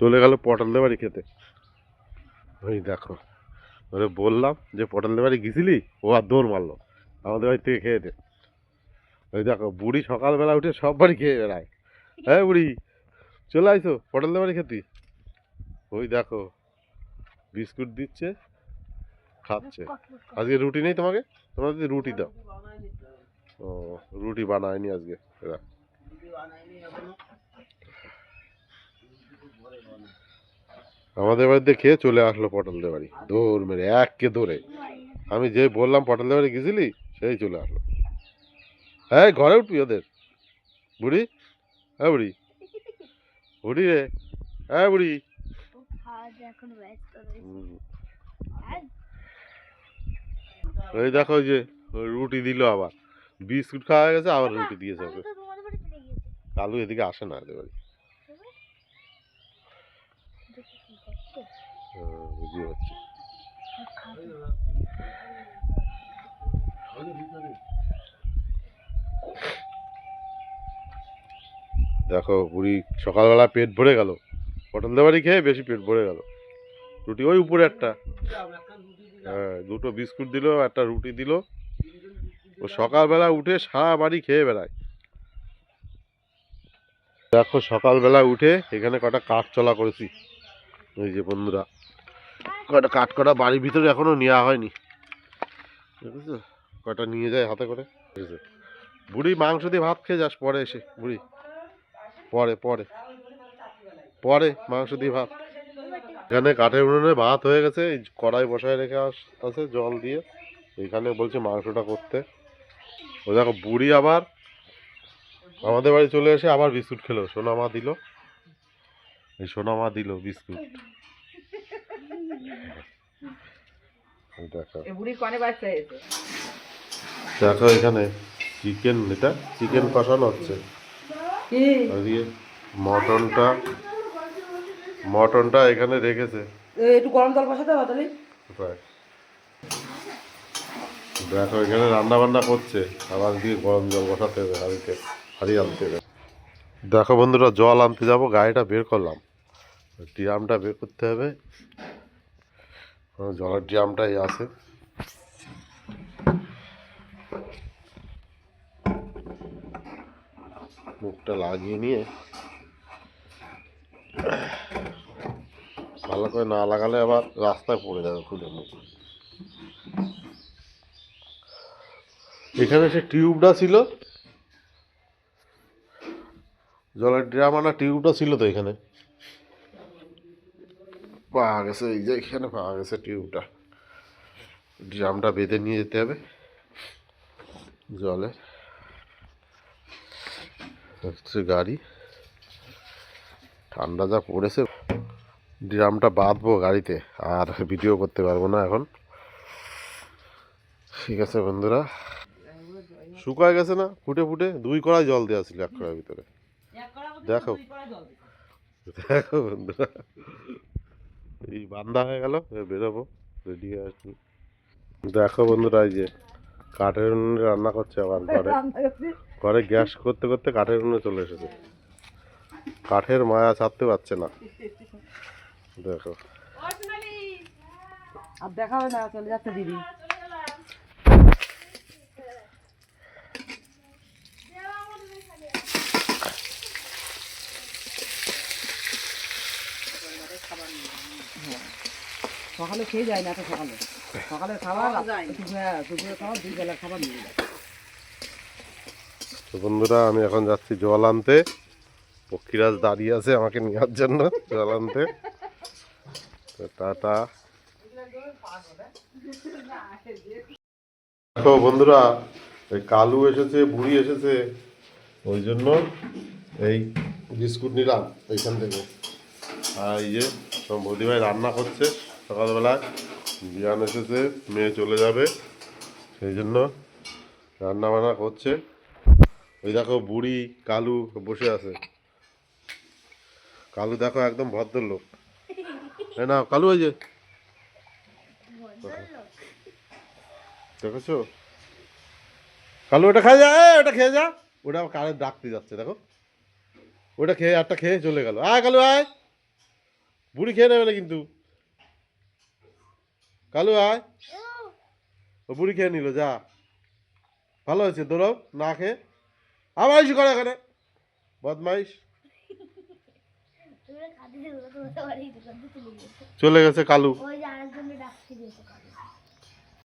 চলে গেল পটল দেবারি খেতে। ওই দেখো, ওরে বললাম যে পটল বাড়ি গেছিলি? ও আর দৌড় মারলো, আমাদের বাড়ি থেকে খেয়ে দে। ওই দেখো, বুড়ি সকালবেলা উঠে সব বাড়ি খেয়ে বেড়ায়। হ্যাঁ বুড়ি, চলে আইসো, পটল দেবারি খেতে। ওই দেখো, বিস্কুট দিচ্ছে, খাচ্ছে। আজকে রুটি নেই তোমাকে? তোমার যদি রুটি দাও। ও, রুটি বানায়নি আজকে, এরা। আমাদের বাড়িতে খেয়ে চলে আসলো পটলদের বাড়ি দৌড় মেরে এককে দৌড়ে আমি যে বললাম পটলদের বাড়ি গেছিলি, সেই চলে আসলো। হ্যাঁ ঘরে উঠবি ওদের। বুড়ি? হ্যাঁ বুড়ি। বুড়ি রে। হ্যাঁ বুড়ি। ওই দেখো যে রুটি দিল আবার। বিস্কুট খাওয়া গেছে, আবার রুটি দিয়েছে বাড়ি কালু এদিকে আসে না এদের বাড়ি। দেখি দেখো, বুড়ি সকালবেলা পেট ভরে গেল। পটল দেবারি খেয়ে বেশি পেট ভরে গেল। রুটি ওই উপরে একটা। হ্যাঁ দুটো বিস্কুট দিল, একটা রুটি দিল। ও সকালবেলা উঠে সারা বাড়ি খেয়ে বেড়ায়। দেখো, সকালবেলা উঠে এখানে কটা কাঠ চলা করেছি। এই যে বন্ধুরা, কয়টা কাঠ কটা বাড়ির ভিতরে এখনও নেওয়া হয়নি। বুঝেছ কয়টা নিয়ে যায় হাতে করে? বুঝেছ বুড়ি মাংস দিয়ে ভাত খেয়ে যাস, পরে এসে, বুড়ি। পরে পরে। পরে মাংস দিয়ে ভাত। এখানে কাঠের উনুনে ভাত হয়ে গেছে, এই কড়াই বসায় রেখে আস- আছে জল দিয়ে। এখানে বলছে মাংসটা করতে। ও দেখো, বুড়ি আবার আমাদের বাড়ি চলে এসে আবার বিস্কুট খেলো সোনামা দিল। এই সোনামা দিল বিস্কুট। দেখো। এখানে চিকেন এটা চিকেন কষানো হচ্ছে। মটনটা মটনটা এখানে রেখেছে। একটু গরম জল বসাতে হবে তাহলে। দেখো এখানে রান্না বান্না করছে। আবার দিয়ে গরম জল বসাতে হবে হাঁড়িতে হাঁড়ি আনতে হবে। দেখো বন্ধুরা জল আনতে যাব গাড়িটা বের করলাম। ড্রামটা বের করতে হবে। আমার জলের ড্রামটাই আছে। মুখটা লাগিয়ে নিয়ে ভালো করে না লাগালে আবার রাস্তায় পড়ে যাবে খুলে মুখ এখানে সে টিউবটা ছিল। জলের ড্রাম আনা টিউবটা ছিল তো এখানে। পাওয়া গেছে এই যে এখানে পাওয়া গেছে টিউবটা। ড্রামটা বেঁধে নিয়ে যেতে হবে জলে। হচ্ছে গাড়ি। ঠান্ডা যা পড়েছে ড্রামটা বাঁধবো গাড়িতে আর ভিডিও করতে পারব না এখন। ঠিক আছে বন্ধুরা। শুকায় গেছে না? ফুটে ফুটে দুই কড়াই জল দেওয়া ছিল এক কড়াইয়ের ভিতরে। দেখো। দেখো বন্ধুরা। এই বান্ধা হয়ে গেল বেরোবো রেডি হয়ে আসছি। দেখো বন্ধুরা এই যে কাঠের উনুনে রান্না করছে আবার ঘরে। ঘরে গ্যাস করতে করতে কাঠের উনুনে চলে এসেছে। কাঠের মায়া ছাড়তে পারছে না। দেখো। আর দেখা হবে না চলে যাচ্ছে দিদি। সকালে খেয়ে যায় না তো সকালে। সকালে খাবার দুপুরে দুপুরে খাবার দুই বেলা খাবার নিয়ে যায়। তো বন্ধুরা আমি এখন যাচ্ছি জল আনতে। পক্ষীরাজ দাঁড়িয়ে আছে আমাকে নেওয়ার জন্য জল আনতে। তো টাটা। দেখো বন্ধুরা এই কালু এসেছে বুড়ি এসেছে। ওই জন্য এই বিস্কুট নিলাম এইখান থেকে। আর এই যে সব বৌদিভাই রান্না করছে, সকালবেলায়। বিয়ান এসেছে, মেয়ে চলে যাবে, সেই জন্য রান্না বান্না করছে। ওই দেখো বুড়ি, কালু বসে আছে। কালু দেখো একদম ভদ্রলোক। না কালু ওই যে। দেখেছ? কালু, ওটা খাই যা ওটা খেয়ে যা। ওটা কারে ডাকতে যাচ্ছে, দেখো। ওটা খেয়ে একটা খেয়ে চলে গেল। আয় কালু, আয়। বুড়ি খেয়ে নেবে না কিন্তু। কালু আয়। ও বুড়ি খেয়ে নিল যা। ভালো হয়েছে দৌড়াও না খেয়ে। আবার এসে করে এখানে। বদমাইশ। চলে গেছে। কালু।